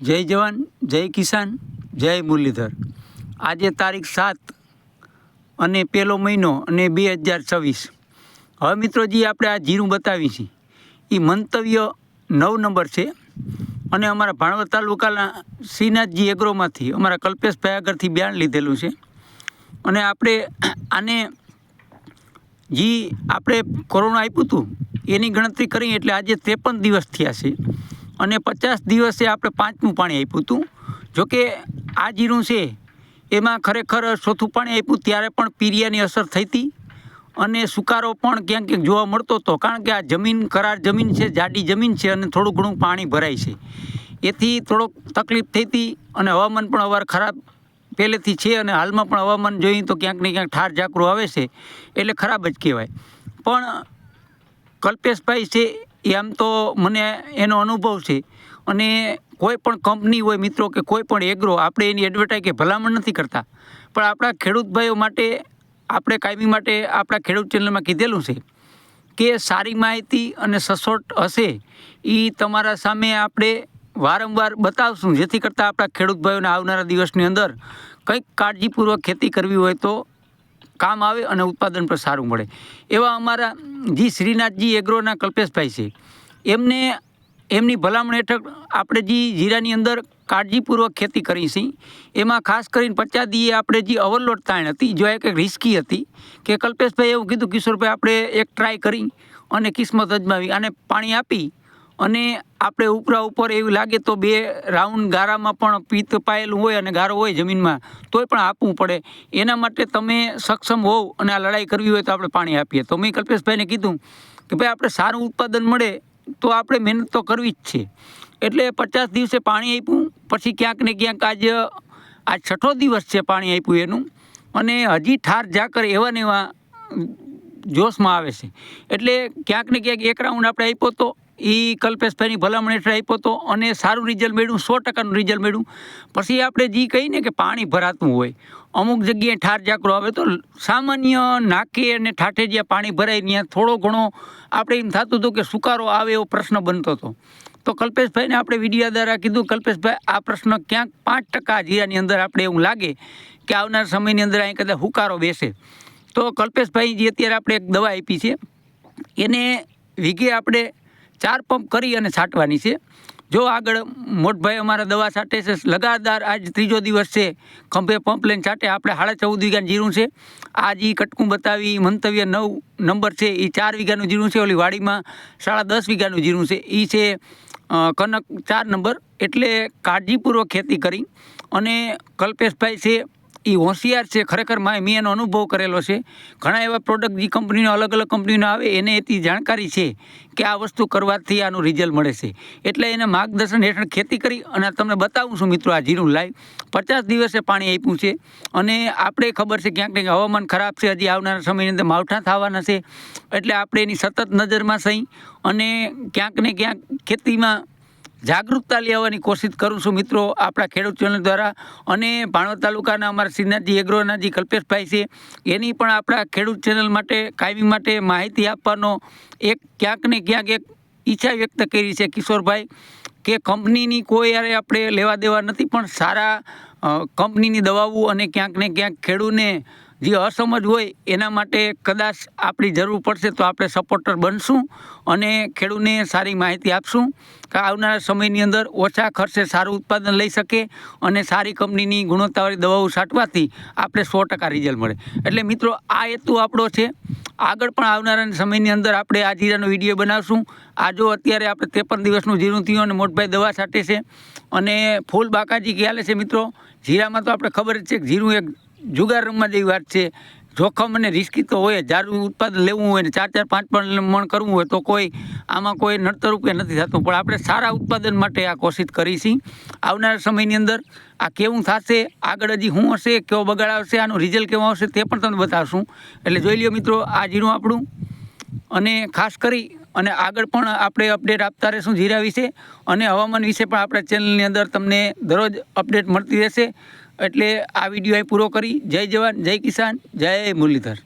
જય જવાન, જય કિસાન, જય મુરલીધર. આજે તારીખ સાત અને પહેલો મહિનો અને બે હજાર છવ્વીસ. હવે મિત્રોજી આપણે આ જીરું બતાવી છીએ એ મંતવ્ય નવ નંબર છે. અને અમારા ભાણવડ તાલુકાના શ્રીનાથજી એગ્રોમાંથી અમારા કલ્પેશભાઈ આગળથી બયાન લીધેલું છે. અને આપણે આને જે આપણે કોરોના આપ્યું હતું, એની ગણતરી કરી એટલે આજે ત્રેપન દિવસ થયા છે. અને પચાસ દિવસે આપણે પાંચમું પાણી આપ્યું હતું. જોકે આ જીરું છે, એમાં ખરેખર ચોથું પાણી આપ્યું ત્યારે પણ પીરિયાની અસર થઈ હતી. અને સુકારો પણ ક્યાંક ક્યાંક જોવા મળતો હતો, કારણ કે આ જમીન, કરાર જમીન છે, જાડી જમીન છે અને થોડું ઘણું પાણી ભરાય છે. એથી થોડોક તકલીફ થઈ હતી અને હવામાન પણ અવાર ખરાબ પહેલેથી છે અને હાલમાં પણ હવામાન જોઈએ તો ક્યાંક ને ક્યાંક ઠાર ઝાકરું આવે છે, એટલે ખરાબ જ કહેવાય. પણ કલ્પેશભાઈ છે એ આમ તો મને એનો અનુભવ છે. અને કોઈ પણ કંપની હોય મિત્રો કે કોઈ પણ એગ્રો, આપણે એની એડવર્ટાઇઝ કે ભલામણ નથી કરતા. પણ આપણા ખેડૂત ભાઈઓ માટે, આપણે કાયમી માટે આપણા ખેડૂત ચેનલમાં કીધેલું છે કે સારી માહિતી અને સચોટ હશે એ તમારા સામે આપણે વારંવાર બતાવશું. જેથી કરતાં આપણા ખેડૂત ભાઈઓને આવનારા દિવસની અંદર કંઈક કાળજીપૂર્વક ખેતી કરવી હોય તો કામ આવે અને ઉત્પાદન પણ સારું મળે. એવા અમારા જી શ્રીનાથજી એગ્રોના કલ્પેશભાઈ છે. એમને, એમની ભલામણ હેઠળ આપણે જે જીરાની અંદર કાળજીપૂર્વક ખેતી કરી છે. એમાં ખાસ કરીને પચાદીએ આપણે જે ઓવરલોડ તાણ હતી, જો એક રિસ્કી હતી, કે કલ્પેશભાઈ એવું કીધું, કિશોરભાઈ, આપણે એક ટ્રાય કરી અને કિસ્મત અજમાવી અને પાણી આપી અને આપણે ઉપરા ઉપર એવું લાગે તો બે રાઉન્ડ ગારામાં પણ પિત્ત પાયેલું હોય અને ગારો હોય જમીનમાં, તોય પણ આપવું પડે. એના માટે તમે સક્ષમ હોવ અને આ લડાઈ કરવી હોય તો આપણે પાણી આપીએ. તો મેં કલ્પેશભાઈને કીધું કે ભાઈ આપણે સારું ઉત્પાદન મળે તો આપણે મહેનત તો કરવી જ છે. એટલે પચાસ દિવસે પાણી આપ્યું, પછી ક્યાંક ને ક્યાંક આજ આ છઠ્ઠો દિવસ છે પાણી આપ્યું એનું. અને હજી ઠાર ઝાકર એવા ને એવા જોશમાં આવે છે. એટલે ક્યાંક ને ક્યાંક એક રાઉન્ડ આપણે આપ્યો તો એ કલ્પેશભાઈની ભલામણ હેઠળ આપ્યો હતો અને સારું રિઝલ્ટ મળ્યું સો ટકાનું રિઝલ્ટ મળ્યું પછી આપણે જે કહીને કે પાણી ભરાતું હોય, અમુક જગ્યાએ ઠાર ઝાકરો આવે તો સામાન્ય નાકે અને ઠાઠે જ્યાં પાણી ભરાય ત્યાં થોડો ઘણો આપણે એમ થતું હતું કે સુકારો આવે એવો પ્રશ્ન બનતો હતો. તો કલ્પેશભાઈને આપણે વિડીયા દ્વારા કીધું, કલ્પેશભાઈ, આ પ્રશ્ન ક્યાંક પાંચ ટકા જીરાની અંદર આપણે એવું લાગે કે આવનાર સમયની અંદર અહીં કદાચ હુકારો બેસે. તો કલ્પેશભાઈ જે અત્યારે આપણે એક દવા આપી છે. એને વીઘે આપણે ચાર પંપ કરી અને છાંટવાની છે. જો આગળ મોટભાઈ અમારા દવા છાંટે છે, લગાતાર આજ ત્રીજો દિવસ છે, ખંભે પંપ લઈને છાંટે, આપણે સાડા ચૌદ વીઘાનું જીરું છે. આજ એ કટકું બતાવી મંતવ્ય નવ નંબર છે એ ચાર વીઘાનું જીરું છે, ઓલી વાડીમાં સાડા દસ વીઘાનું જીરું છે. એ છે કનક ચાર નંબર, એટલે કાળજીપૂર્વક ખેતી કરી. અને કલ્પેશભાઈ છે એ હોશિયાર છે, ખરેખર મા એનો અનુભવ કરેલો છે. ઘણા એવા પ્રોડક્ટ જે કંપનીનો અલગ અલગ કંપનીનો આવે, એને એથી જાણકારી છે કે આ વસ્તુ કરવાથી આનું રિઝલ્ટ મળે છે. એટલે એને માર્ગદર્શન હેઠળ ખેતી કરી અને તમને બતાવું છું મિત્રો આ જીરું લાઈવ. પચાસ દિવસે પાણી આપ્યું છે અને આપણે ખબર છે ક્યાંક ક્યાંક હવામાન ખરાબ છે, હજી આવનારા સમયની અંદર માવઠા થવાના છે. એટલે આપણે એની સતત નજરમાં સહી અને ક્યાંક ને ક્યાંક ખેતીમાં જાગૃતતા લેવાની કોશિશ કરું છું મિત્રો આપણા ખેડૂત ચેનલ દ્વારા. અને ભાણવડ તાલુકાના અમારા શ્રીનાથજી એગ્રોના કલ્પેશભાઈ છે. એની પણ આપણા ખેડૂત ચેનલ માટે, કાયમી માટે માહિતી આપવાનો એક ક્યાંક ને ક્યાંક એક ઈચ્છા વ્યક્ત કરી છે કિશોરભાઈ કે કંપનીની કોઈ યારે આપણે લેવા દેવા નથી, પણ સારા કંપનીની દવાઓ અને ક્યાંક ને ક્યાંક ખેડૂને જે અસમજ હોય એના માટે કદાચ આપણી જરૂર પડશે તો આપણે સપોર્ટર બનશું અને ખેડૂતને સારી માહિતી આપશું કે આવનારા સમયની અંદર ઓછા ખર્ચે સારું ઉત્પાદન લઈ શકે અને સારી કંપનીની ગુણવત્તાવાળી દવાઓ છાંટવાથી આપણે સો ટકા રિઝલ્ટ મળે. એટલે મિત્રો, આ હેતુ આપણો છે. આગળ પણ આવનારા સમયની અંદર આપણે આ જીરાનો વીડિયો બનાવશું. આ જો અત્યારે આપણે ત્રેપન દિવસનું જીરું થયું અને મોટભાઈ દવા છાંટે છે અને ફૂલ બાકાજી ખ્યાલે છે મિત્રો. જીરામાં તો આપણે ખબર જ છે કે જીરું એક જુગાર રમવાની વાત છે. જોખમ અને રિસ્કી તો હોય. જારું ઉત્પાદન લેવું હોય ને ચાર ચાર પાંચ પાંચ મણ કરવું હોય તો કોઈ આમાં કોઈ નડતર રૂપે નથી થતું. પણ આપણે સારા ઉત્પાદન માટે આ કોશિશ કરી આવનારા સમયની અંદર આ કેવું થશે, આગળ હજી શું હશે કેવો બગાડ આવશે, આનું રિઝલ્ટ કેવું આવશે તે પણ તમને બતાવશું. એટલે જોઈ લ્યો મિત્રો, આ જીરું આપણું. અને ખાસ કરી, અને આગળ પણ આપણે અપડેટ આપતા રહીશું જીરા વિશે. અને હવામાન વિશે પણ આપણા ચેનલની અંદર તમને દરરોજ અપડેટ મળતી રહેશે. એટલે આ વીડિયો અહીં પૂરો કરી. જય જવાન જય કિસાન જય મુરલીધર.